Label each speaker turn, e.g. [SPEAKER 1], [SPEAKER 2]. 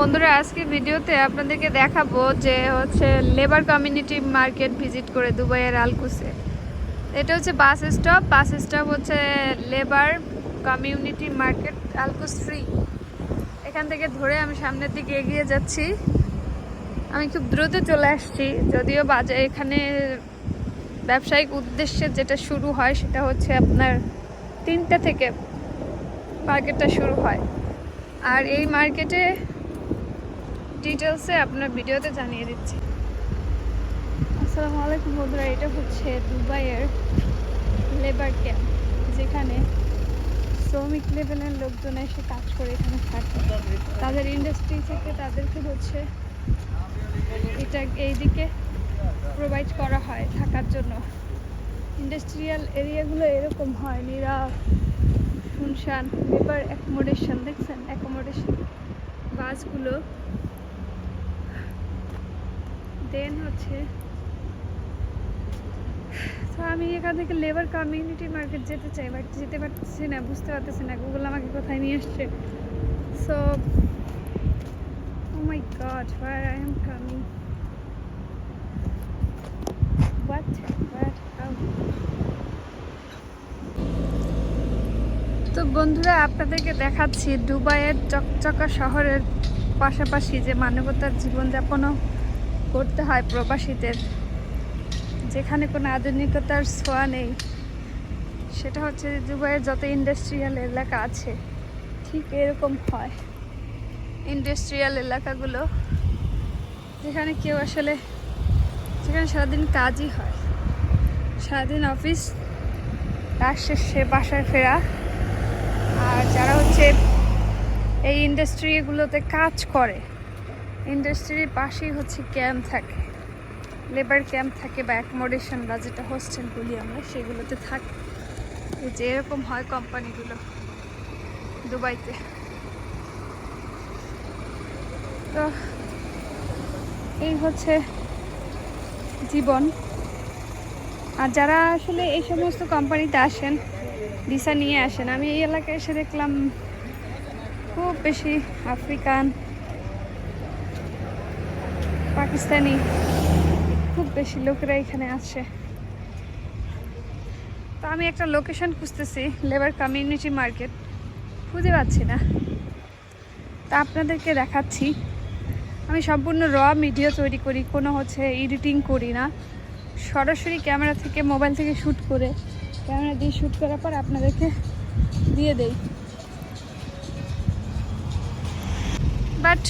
[SPEAKER 1] বন্ধুরা আজকে ভিডিওতে আপনাদেরকে দেখাবো যে হচ্ছে লেবার কমিউনিটি মার্কেট ভিজিট করে দুবাইয়ের আলকুসে। এটা হচ্ছে বাস স্টপ বাস স্টপ হচ্ছে labour community market Al Quoz free এখান থেকে ধরে আমি সামনের দিকে এগিয়ে যাচ্ছি। আমি খুব দ্রুত চলে আসছি, যদিও বাজে এখানে ব্যবসায়িক উদ্দেশ্যে যেটা শুরু হয় সেটা হচ্ছে আপনার তিনটা থেকে মার্কেটটা শুরু হয়। আর এই মার্কেটে ডিটেলসে আপনার ভিডিওতে জানিয়ে দিচ্ছি। আসসালামু আলাইকুম বন্ধুরা, এটা হচ্ছে দুবাইয়ের লেবার ক্যাম্প যেখানে শ্রমিক লেভেলের লোকজন এসে কাজ করে এখানে থাকে। তাদের ইন্ডাস্ট্রি থেকে তাদেরকে হচ্ছে এটা এইদিকে প্রোভাইড করা হয় থাকার জন্য। ইন্ডাস্ট্রিয়াল এরিয়াগুলো এরকম হয় নীরব শুনশান লেবার অ্যাকোমোডেশন দেখছেন? অ্যাকোমোডেশন বাসগুলো দেন হচ্ছে। তো আমি এখান থেকে লেবার কমিউনিটি মার্কেট যেতে চাই বাট যেতে পারতেছি না, বুঝতে পারতেছি না গুগল আমাকে কোথায় নিয়ে আসছে। So oh my god where I am coming তো বন্ধুরা, আপনাদেরকে দেখাচ্ছি দুবাইয়ের চকচকা শহরের পাশাপাশি যে মানবতার জীবনযাপনও করতে হয় প্রবাসীদের। যেখানে কোনো আধুনিকতার ছোঁয়া নেই, সেটা হচ্ছে দুবাইয়ের যত ইন্ডাস্ট্রিয়াল এলাকা আছে, ঠিক এরকম হয়। ইন্ডাস্ট্রিয়াল এলাকাগুলো, যেখানে কেউ আসলে, যেখানে সারাদিন কাজই হয়। সারাদিন অফিস কাজ শেষে বাসায় ফেরা। আর যারা হচ্ছে এই ইন্ডাস্ট্রিগুলোতে কাজ করে ইন্ডাস্ট্রির পাশেই হচ্ছে ক্যাম্প থাকে। লেবার ক্যাম্প থাকে বা অ্যাকোমোডেশন বা যেটা হোস্টেল বলি আমরা, সেগুলোতে থাকে। যে এরকম হয় কোম্পানিগুলো দুবাইতে। তো এই হচ্ছে জীবন। আর যারা আসলে এই সমস্ত কোম্পানিতে আসেন ভিসা নিয়ে আসেন, আমি এই এলাকায় এসে দেখলাম, খুব বেশি আফ্রিকান পাকিস্তানি। খুব বেশি লোকেরা এখানে আছে তো আমি একটা লোকেশন খুঁজতেছি লেবার কমিউনিটি মার্কেট খুঁজে পাচ্ছি না। তা আপনাদেরকে দেখাচ্ছি। আমি সম্পূর্ণ র ভিডিও তৈরি করি, কোনো হচ্ছে এডিটিং করি না। সরাসরি ক্যামেরা থেকে মোবাইল থেকে শ্যুট করে, ক্যামেরা দিয়ে শ্যুট করার পর আপনাদেরকে দিয়ে দেই। বাট